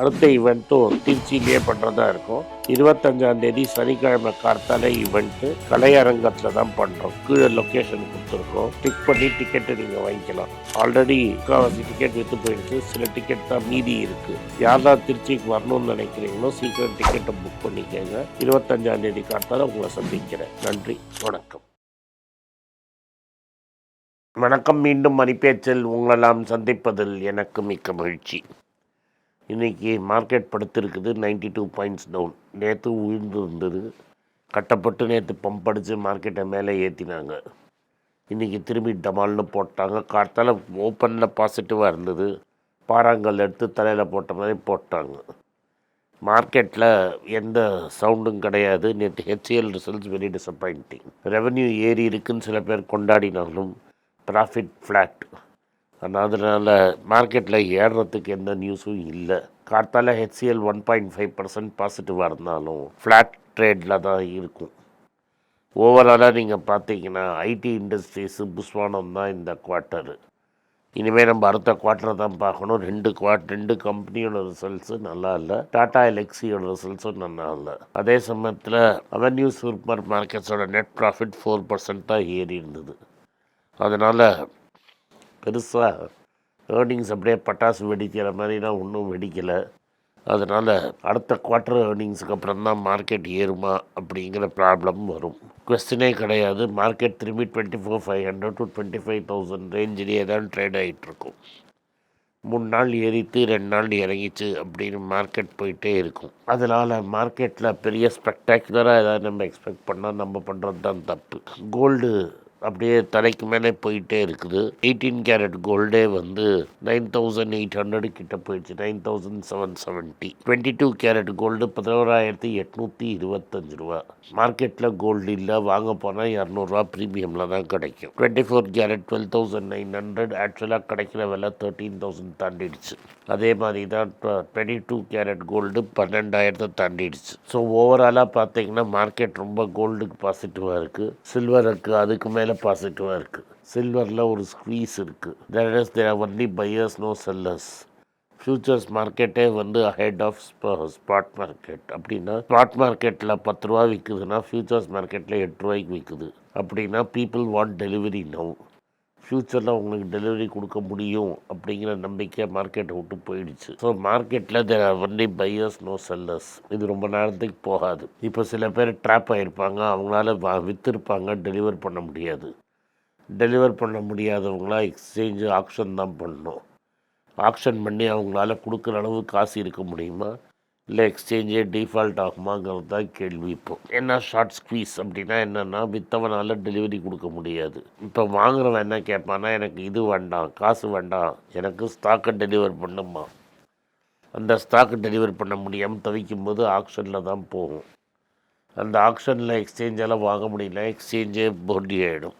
அடுத்த ஈவெண்ட்டும் திருச்சியிலேயே பண்ணுறதா இருக்கும். இருபத்தஞ்சாம் தேதி சனிக்கிழமை கார்த்தால ஈவெண்ட்டு கலையரங்கத்தில் தான் பண்ணுறோம் கீழே லொக்கேஷன் கொடுத்துருக்கோம். டிக் பண்ணி டிக்கெட்டு நீங்கள் வாங்கிக்கலாம். ஆல்ரெடி முக்கால்வாசி டிக்கெட் விற்று போயிடுச்சு சில டிக்கெட் தான் மீதி இருக்குது யார் தான் திருச்சிக்கு வரணும்னு நினைக்கிறீங்களோ சீக்கிரம் டிக்கெட்டை புக் பண்ணிக்கோங்க. இருபத்தஞ்சாம் தேதி கார்த்தால உங்களை சந்திக்கிறேன். நன்றி. வணக்கம். வணக்கம். மீண்டும் மணிப்பேச்சில் உங்களெல்லாம் சந்திப்பதில் எனக்கு மிக்க மகிழ்ச்சி. இன்றைக்கி மார்க்கெட் படுத்திருக்குது. 92 டூ பாயிண்ட்ஸ் டவுன் நேற்று உயிர்ந்து இருந்தது கட்டப்பட்டு நேற்று பம்ப் அடித்து மார்க்கெட்டை மேலே ஏற்றினாங்க இன்றைக்கி திரும்பி டமால்னு போட்டாங்க. காத்தால ஓப்பனில் பாசிட்டிவாக இருந்தது. பாறாங்கல் எடுத்து தலையில் போட்ட மாதிரி போட்டாங்க. மார்க்கெட்டில் எந்த சவுண்டும் கிடையாது. நேற்று HAL results very disappointing revenue ஏறி இருக்குன்னு சில பேர் கொண்டாடினாலும் ப்ராஃபிட் ஃப்ளாட் அதனால் மார்க்கெட்டில் ஏறுறதுக்கு எந்த நியூஸும் இல்லை. கார்த்தால HCL one point five percent பாசிட்டிவாக இருந்தாலும் ஃப்ளாட் ட்ரேடில் தான் இருக்கும். ஓவராலாக நீங்கள் பார்த்தீங்கன்னா ஐடி இண்டஸ்ட்ரீஸு புஸ்வானம் தான் இந்த குவார்ட்டரு இனிமேல் நம்ம அடுத்த குவார்ட்டரை தான் பார்க்கணும். ரெண்டு குவார்ட் ரெண்டு கம்பெனியோட ரிசல்ட்ஸும் நல்லா இல்லை. டாடா எலெக்ஸியோட ரிசல்ட்ஸும் நல்லா இல்லை. அதே சமயத்தில் அவென்யூ சூப்பர் மார்க்கெட்ஸோட நெட் ப்ராஃபிட் ஃபோர் பர்சன்ட் தான் ஏறி இருந்தது. அதனால் பெருசாக ஏர்னிங்ஸ் அப்படியே பட்டாசு வெடிக்கிற மாதிரிலாம் ஒன்றும் வெடிக்கலை. அதனால் அடுத்த குவார்ட்டர் ஏர்னிங்ஸுக்கு அப்புறம் தான் மார்க்கெட் ஏறுமா அப்படிங்கிற ப்ராப்ளம் வரும். கொஸ்டினே கிடையாது. மார்க்கெட் திரும்பி twenty four five hundred to twenty five thousand ரேஞ்சிலேயே தான் ட்ரேட் ஆகிட்டுருக்கும் மூணு நாள் ஏறித்து ரெண்டு நாள் இறங்கிச்சு அப்படின்னு மார்க்கெட் போயிட்டே இருக்கும். அதனால் மார்க்கெட்டில் பெரிய ஸ்பெக்டாக்குலராக ஏதாவது நம்ம எக்ஸ்பெக்ட் பண்ணால் நம்ம பண்ணுறது தான் தப்பு. கோல்டு அப்படியே தலைக்கு மேலே போயிட்டே இருக்குது. எயிட்டீன் கேரட் கோல்டே வந்து நைன் தௌசண்ட் எயிட் ஹண்ட்ரட் கிட்ட போயிடுச்சு. Nine thousand seven seventy twenty two carat gold பதினோராயிரத்தி எட்நூற்றி இருபத்தஞ்சு ரூபா. மார்க்கெட்டில் கோல்டு இல்லை வாங்க போனால் இரநூறுவா ப்ரீமியமில் தான் கிடைக்கும். Twenty four carat twelve thousand nine hundred ஆக்சுவலாக கிடைக்கிற விலை தேர்ட்டீன் தௌசண்ட் தாண்டிடுச்சு. அதே மாதிரி தான் டுவெண்ட்டி டூ கேரட் கோல்டு பன்னெண்டாயிரத்தை தாண்டிடுச்சு. ஸோ ஓவராலாக பார்த்தீங்கன்னா மார்க்கெட் ரொம்ப கோல்டுக்கு பாசிட்டிவாக இருக்குது சில்வருக்கு அதுக்கு மேலே பாசிட்டிவாக இருக்குது சில்வரில் ஒரு ஸ்க்வீஸ் இருக்குது that is there only buyers no sellers futures மார்க்கெட்டே வந்து ஹெட் ஆஃப் ஸ்பாட் மார்க்கெட் அப்படின்னா ஸ்பாட் மார்க்கெட்டில் பத்து ரூபா விற்குதுன்னா ஃப்யூச்சர்ஸ் மார்க்கெட்டில் எட்டு ரூபாய்க்கு விற்குது அப்படின்னா பீப்புள் வாண்ட் டெலிவரி நவ் ஃப்யூச்சரில் உங்களுக்கு டெலிவரி கொடுக்க முடியும் அப்படிங்கிற நம்பிக்கை மார்க்கெட்டை விட்டு போயிடுச்சு. ஸோ மார்க்கெட்டில் there are only buyers no sellers இது ரொம்ப நேரத்துக்கு போகாது. இப்போ சில பேர் ட்ராப் ஆகிருப்பாங்க அவங்களால வா விற்றுருப்பாங்க டெலிவர் பண்ண முடியாது. டெலிவர் பண்ண முடியாதவங்களாம் எக்ஸ்சேஞ்சு ஆக்ஷன் தான் பண்ணணும். ஆக்ஷன் பண்ணி அவங்களால கொடுக்குற அளவு காசு இருக்க முடியுமா? இல்லை எக்ஸ்சேஞ்சே டிஃபால்ட் ஆகுமாங்கிறது தான் கேள்வி இப்போ. என்ன ஷார்ட் ஸ்குவீஸ் அப்படின்னா என்னென்னா விற்றவனால் டெலிவரி கொடுக்க முடியாது. இப்போ வாங்குறவன் என்ன கேட்பான்னா எனக்கு இது வேண்டாம் காசு வேண்டாம் எனக்கு ஸ்டாக்கை டெலிவர் பண்ணுமா அந்த ஸ்டாக்கை டெலிவர் பண்ண முடியாமல் தவிக்கும் போது ஆக்ஷனில் தான் போகும். அந்த ஆக்ஷனில் எக்ஸ்சேஞ்சால் வாங்க முடியல எக்ஸ்சேஞ்சே போட்டி ஆகிடும்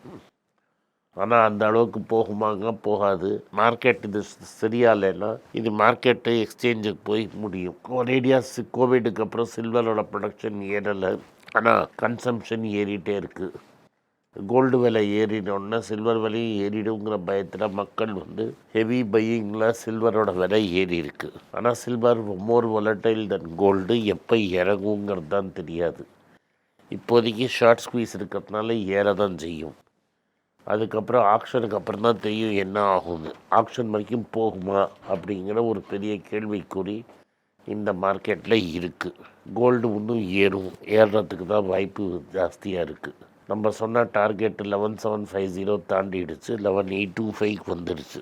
ஆனால் அந்த அளவுக்கு போகுமாங்க போகாது. மார்க்கெட் இது சரியா இல்லைன்னா இது மார்க்கெட்டு எக்ஸ்சேஞ்சுக்கு போய் முடியும். ஒரேடியாக கோவிடுக்கு அப்புறம் சில்வரோட ப்ரொடக்ஷன் ஏறலை. ஆனால் கன்சம்ஷன் ஏறிட்டே இருக்குது கோல்டு விலை ஏறினோடனே சில்வர் விலையும் ஏறிடுங்கிற பயத்தில் மக்கள் வந்து ஹெவி பையிங்கில் சில்வரோட விலை ஏறி இருக்குது ஆனால் silver more volatile than gold எப்போ இறங்குங்கிறது தான் தெரியாது. இப்போதைக்கு ஷார்ட் ஸ்குவீஸ் இருக்கிறதுனால ஏற தான் செய்யும். அதுக்கப்புறம் ஆக்ஷனுக்கு அப்புறம் தான் தெரியும் என்ன ஆகும்னு. ஆக்ஷன் வரைக்கும் போகுமா அப்படிங்கிற ஒரு பெரிய கேள்விக்குறி இந்த மார்க்கெட்டில் இருக்குது கோல்டு இன்னும் ஏறும். ஏறுறதுக்கு தான் வாய்ப்பு ஜாஸ்தியாக இருக்குது நம்ம சொன்ன target eleven seven five zero தாண்டிடுச்சு. Eleven eight two five வந்துடுச்சு.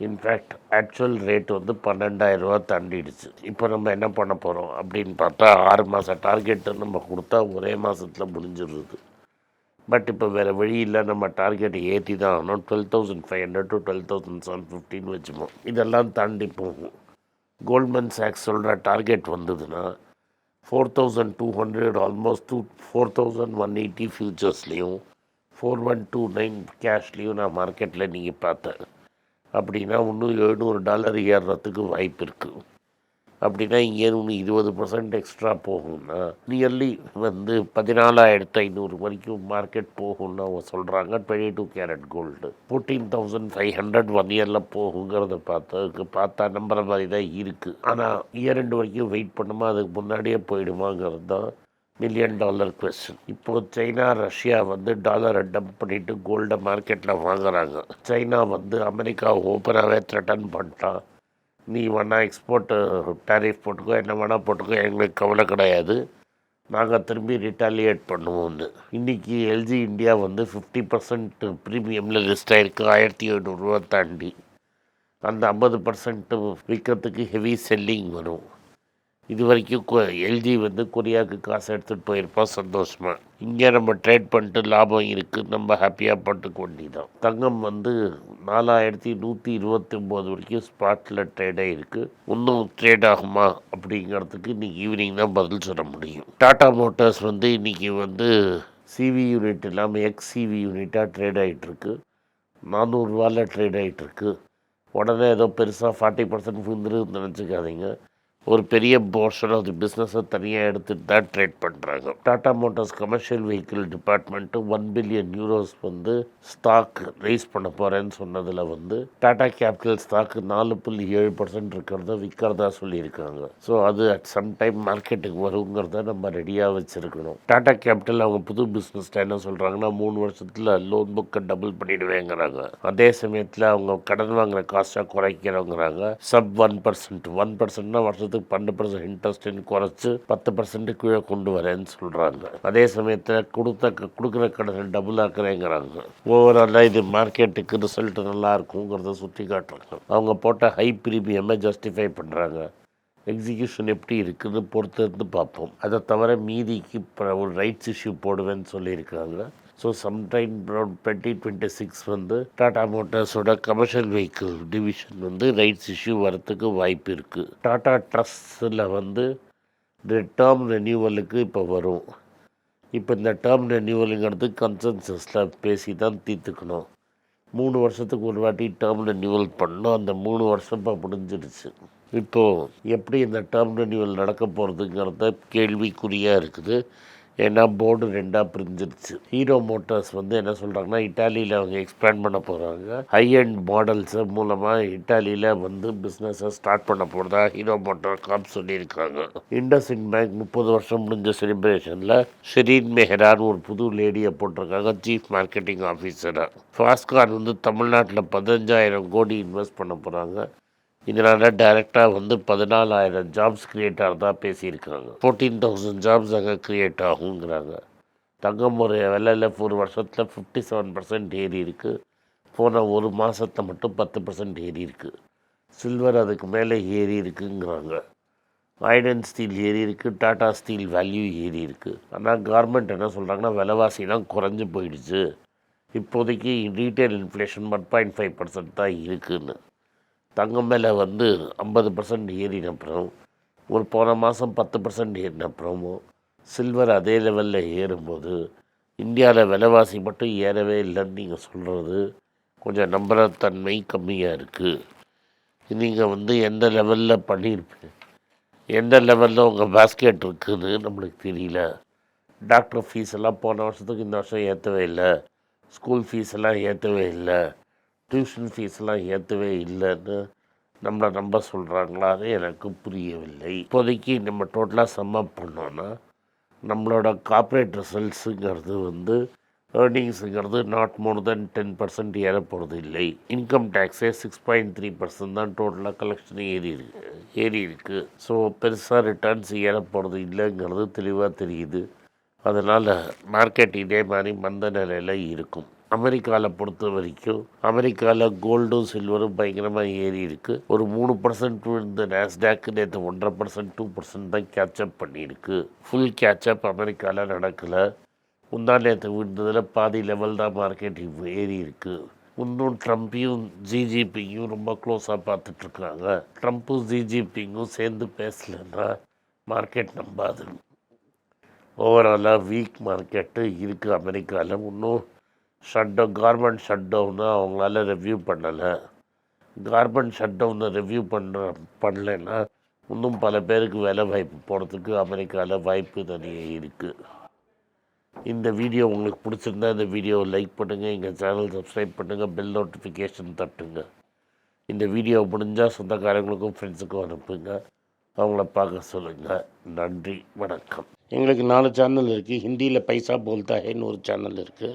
இன்ஃபேக்ட் ஆக்சுவல் ரேட் வந்து பன்னெண்டாயிரரூவா தாண்டிடுச்சு. இப்போ நம்ம என்ன பண்ண போகிறோம் அப்படின்னு பார்த்தா ஆறு மாதம் டார்கெட்டு நம்ம கொடுத்தா ஒரே மாதத்தில் முடிஞ்சிடுது பட் இப்போ வேறு வழி இல்லை நம்ம டார்கெட்டை ஏற்றி தான் ஆகணும். Twelve thousand five hundred to twelve thousand seven ஃபிஃப்டின்னு வச்சுப்போம். இதெல்லாம் தாண்டி போகும். கோல்ட்மன் சாக்ஸ் சொல்கிற டார்கெட் வந்ததுன்னா four thousand two hundred almost two four thousand one eighty ஃபியூச்சர்ஸ்லேயும் four one two nine கேஷ்லேயும் நான் மார்க்கெட்டில் நீங்கள் பார்த்தேன் அப்படின்னா இன்னும் எழுநூறு டாலர் ஏறுறதுக்கு வாய்ப்பு இருக்குது அப்படின்னா இங்கே இருபது பர்சன்ட் எக்ஸ்ட்ரா போகும்னா நியர்லி வந்து பதினாலாயிரத்து ஐநூறு வரைக்கும் மார்க்கெட் போகும்னு அவங்க சொல்கிறாங்க twenty two carat gold fourteen thousand five hundred one இயரில் போகுங்கிறத பார்த்ததுக்கு பார்த்தா நம்புற மாதிரி தான் இருக்குது ஆனால் இயர் ரெண்டு வரைக்கும் வெயிட் பண்ணுமா அதுக்கு முன்னாடியே போயிடுமாங்கிறது தான் மில்லியன் டாலர் கொஸ்டின் இப்போ சைனா ரஷ்யா வந்து டாலரை டம்ப் பண்ணிட்டு கோல்டை மார்க்கெட்டில் வாங்குறாங்க. சைனா வந்து அமெரிக்கா ஓப்பனாகவே த்ரெட்டன் பண்ணிட்டான். நீ வேணால் எக்ஸ்போர்ட்டு டேரிஃப் போட்டுக்கோ என்ன வேணால் போட்டுக்கோ எங்களுக்கு கவலை கிடையாது. நாங்கள் திரும்பி ரிட்டாலியேட் பண்ணுவோம்னு. இன்றைக்கி எல்ஜி இந்தியா வந்து ஃபிஃப்டி பர்சன்ட் ப்ரீமியமில் லிஸ்ட் ஆகிருக்கு ஆயிரத்தி எழுநூறுவா தாண்டி. அந்த ஐம்பது பர்சன்ட்டு விற்கிறதுக்கு ஹெவி செல்லிங் வரும். இது வரைக்கும் எல்ஜி வந்து கொரியாவுக்கு காசு எடுத்துகிட்டு போயிருப்போம் சந்தோஷமாக இங்கே நம்ம ட்ரேட் பண்ணிட்டு லாபம் இருக்குது நம்ம ஹாப்பியாக போட்டுக்க வேண்டியதான் தங்கம் வந்து நாலாயிரத்தி நூற்றி இருபத்தி ஒம்பது வரைக்கும் ஸ்பாட்டில் ட்ரேடாக இருக்குது இன்னும் ட்ரேட் ஆகுமா அப்படிங்கிறதுக்கு இன்றைக்கி ஈவினிங் தான் பதில் சொல்ல முடியும். டாடா மோட்டார்ஸ் வந்து இன்றைக்கி வந்து சிவி யூனிட் இல்லாமல் எக்ஸ் சிவி யூனிட்டாக ட்ரேட் ஆகிட்டுருக்கு நானூறுரூவாவில் ட்ரேட் ஆகிட்டுருக்கு உடனே ஏதோ பெருசாக ஃபார்ட்டி பர்சன்ட் விழுந்துருன்னு நினச்சிக்காதீங்க. ஒரு பெரிய போர்ஷன் ஆஃப் தி பிஸ்னஸை தனியாக எடுத்துகிட்டு தான் ட்ரேட் பண்ணுறாங்க Tata Motors commercial vehicle department one billion euros வந்து ஸ்டாக் ரைஸ் பண்ண போகிறேன்னு சொன்னதில் வந்து டாடா கேபிட்டல் ஸ்டாக்கு நாலு புள்ளி ஏழு பர்சன்ட் இருக்கிறத விற்கிறதா சொல்லியிருக்காங்க. ஸோ அது அட் சம் டைம் மார்க்கெட்டுக்கு வருங்கிறத நம்ம ரெடியாக வச்சுருக்கணும். டாடா கேபிட்டல் அவங்க புது பிஸ்னஸ் என்ன சொல்கிறாங்கன்னா மூணு வருஷத்தில் லோன் புக்கை டபுள் பண்ணிடுவேங்கிறாங்க. அதே சமயத்தில் அவங்க கடன் வாங்குற காஸ்ட்டாக குறைக்கிறோங்கிறாங்க. சப் ஒன் பர்சன்ட் ஒன் பர்சன்ட்னா வருஷத்துக்கு பன்னெண்டு பர்சன்ட் இன்ட்ரெஸ்ட்னு குறைச்சி பத்து பர்சன்ட் கீழே கொண்டு வரேன்னு சொல்கிறாங்க அதே சமயத்தில் கொடுத்த கொடுக்குற கடனை டபுள் ஆக்குறேங்கிறாங்க. ஓவராலாக இது மார்க்கெட்டுக்கு ரிசல்ட் நல்லா இருக்குங்கிறத சுற்றி காட்டுறாங்க. அவங்க போட்ட ஹை ப்ரீமியமை ஜஸ்டிஃபை பண்ணுறாங்க எக்ஸிக்யூஷன் எப்படி இருக்குதுன்னு பொறுத்து இருந்து பார்ப்போம். அதை தவிர மீதிக்கு இப்போ ஒரு ரைட்ஸ் இஷ்யூ போடுவேன்னு சொல்லியிருக்காங்க. So sometime around twenty twenty six வந்து டாடா மோட்டார்ஸோட கமர்ஷியல் வெஹிக்கிள் டிவிஷன் வந்து ரைட்ஸ் இஷ்யூ வரத்துக்கு வாய்ப்பு இருக்குது டாடா ட்ரஸ்ட்டில் வந்து டேர்ம் ரெனியூவலுக்கு இப்போ வரும். இப்போ இந்த டேர்ம் ரெனியூவலுங்கிறது கன்சன்சஸில் பேசி தான் தீர்த்துக்கணும். மூணு வருஷத்துக்கு ஒரு வாட்டி டேர்ம் ரெனியூவல் பண்ணோம். அந்த மூணு வருஷம் இப்போ முடிஞ்சிடுச்சு இப்போது எப்படி இந்த டேர்ம் ரெனியூவல் நடக்க போகிறதுங்கிறத கேள்விக்குறியாக இருக்குது. ஏன்னா போர்டு ரெண்டாக பிரிஞ்சிருச்சு. ஹீரோ மோட்டார்ஸ் வந்து என்ன சொல்கிறாங்கன்னா இட்டாலியில் அவங்க எக்ஸ்பேண்ட் பண்ண போகிறாங்க ஹை அண்ட் மாடல்ஸு மூலமாக இட்டாலியில் வந்து பிஸ்னஸை ஸ்டார்ட் பண்ண போகிறதா ஹீரோ மோட்டார் காப் சொல்லியிருக்காங்க. இண்டஸ்இன் பேங்க் முப்பது வருஷம் முடிஞ்ச செலிப்ரேஷனில் ஷெரீன் மெஹரான்னு ஒரு புது லேடியை போட்டிருக்காங்க சீஃப் மார்க்கெட்டிங் ஆஃபீஸராக ஃபாஸ்கான் வந்து தமிழ்நாட்டில் பதினஞ்சாயிரம் கோடி இன்வெஸ்ட் பண்ண போகிறாங்க இதனால் டைரெக்டாக வந்து பதினாலாயிரம் ஜாப்ஸ் கிரியேட் ஆகிறதா பேசியிருக்காங்க ஃபோர்டீன் தௌசண்ட் ஜாப்ஸ் அங்கே கிரியேட் ஆகுங்கிறாங்க. தங்கம் ஒரு விலையில் ஒரு வருஷத்தில் ஃபிஃப்டி செவன் பர்சன்ட் ஏறி இருக்குது போன ஒரு மாதத்தை மட்டும் பத்து பர்சன்ட் ஏறி இருக்குது சில்வர் அதுக்கு மேலே ஏறி இருக்குங்கிறாங்க. ஐடன் ஸ்டீல் ஏறி இருக்குது டாடா ஸ்டீல் வேல்யூ ஏறி இருக்குது ஆனால் கவர்மெண்ட் என்ன சொல்கிறாங்கன்னா விலைவாசிலாம் குறைஞ்சி போயிடுச்சு. இப்போதைக்கு retail inflation one point five percent தான் இருக்குதுன்னு தங்கம் மேலே வந்து ஐம்பது பர்சன்ட் ஏறின அப்புறம் ஒரு போன மாதம் பத்து பர்சன்ட் ஏறின அப்புறமும் சில்வர் அதே லெவலில் ஏறும்போது இந்தியாவில் விலைவாசி மட்டும் ஏறவே இல்லைன்னு நீங்கள் சொல்கிறது கொஞ்சம் நம்புறத்தன்மை கம்மியாக இருக்குது நீங்கள் வந்து எந்த லெவலில் பண்ணியிருப்பீங்க எந்த லெவலில் உங்கள் பேஸ்கெட் இருக்குதுன்னு நம்மளுக்கு தெரியல. டாக்டர் ஃபீஸ் எல்லாம் போன வருஷத்துக்கு இந்த வருஷம் ஏற்றவே இல்லை. ஸ்கூல் ஃபீஸ் எல்லாம் ஏற்றவே இல்லை. டியூஷன் ஃபீஸ்லாம் ஏற்றவே இல்லைன்னு நம்மளை நம்ப சொல்கிறாங்களா அது எனக்கு புரியவில்லை. இப்போதைக்கு நம்ம டோட்டலாக சம்மப் பண்ணோன்னா நம்மளோட கார்ப்பரேட் ரிசல்ட்ஸுங்கிறது வந்து ஏர்னிங்ஸுங்கிறது not more then ten percent ஏற போகிறது இல்லை இன்கம் டேக்ஸே சிக்ஸ் பாயிண்ட் த்ரீ பர்சன்ட் தான் டோட்டலாக கலெக்ஷன் ஏறி இருக்கு ஏறி இருக்குது ஸோ பெருசாக ரிட்டர்ன்ஸ் ஏற போகிறது இல்லைங்கிறது தெளிவாக தெரியுது. அதனால் மார்க்கெட் இதே மாதிரி மந்த நிலையில் இருக்கும். அமெரிக்காவில் பொறுத்த வரைக்கும் அமெரிக்காவில் கோல்டும் சில்வரும் பயங்கரமாக ஏறி இருக்குது ஒரு மூணு பர்சன்ட் இந்த நேஸ்டாக் நேற்று ஒன்றரை பர்சன்ட் டூ பர்சன்ட் தான் கேட்சப் பண்ணியிருக்கு. ஃபுல் கேட்சப் அமெரிக்காவில் நடக்கலை. முந்தா நேற்று விழுந்ததில் பாதி லெவல் தான் மார்க்கெட் இப்போ ஏறி இருக்குது இன்னும் ட்ரம்ப்பையும் ஜிஜிபியும் ரொம்ப க்ளோஸாக பார்த்துட்ருக்காங்க ட்ரம்ப்பும் ஜிஜிபிங்கும் சேர்ந்து பேசலைன்னா மார்க்கெட் நம்பாது. ஓவராலாக வீக் மார்க்கெட்டு இருக்குது அமெரிக்காவில் இன்னும் shut down garment shut down அவங்களால ரிவ்யூ பண்ணலை. கார்மெண்ட் ஷட் டவுனை ரிவ்யூ பண்ணுற பண்ணலைன்னா இன்னும் பல பேருக்கு வேலை வாய்ப்பு போகிறதுக்கு அமெரிக்காவில் வாய்ப்பு நிறைய இருக்குது இந்த வீடியோ உங்களுக்கு பிடிச்சிருந்தா இந்த வீடியோவை லைக் பண்ணுங்கள் எங்கள் சேனல் சப்ஸ்கிரைப் பண்ணுங்கள் பெல் நோட்டிஃபிகேஷன் தட்டுங்க. இந்த வீடியோ முடிஞ்சால் சொந்தக்காரங்களுக்கும் ஃப்ரெண்ட்ஸுக்கும் அனுப்புங்க. அவங்கள பார்க்க சொல்லுங்கள் நன்றி வணக்கம். எங்களுக்கு நாலு சேனல் இருக்குது ஹிந்தியில் பைசா போல்தா ஹேன்னு ஒரு சேனல் இருக்குது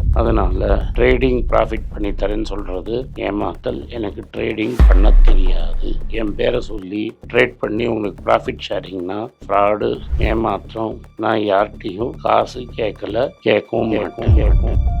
அதனால் ட்ரேடிங் ப்ராஃபிட் பண்ணி தரேன்னு சொல்கிறது ஏமாத்தல். எனக்கு ட்ரேடிங் பண்ண தெரியாது. என் பேரை சொல்லி ட்ரேட் பண்ணி உங்களுக்கு ப்ராஃபிட் ஷேரிங்னா ஃப்ராடு ஏமாற்றம் நான் யார்கிட்டையும் காசு கேட்கல கேட்கவும் மாட்டேன். கேட்கும்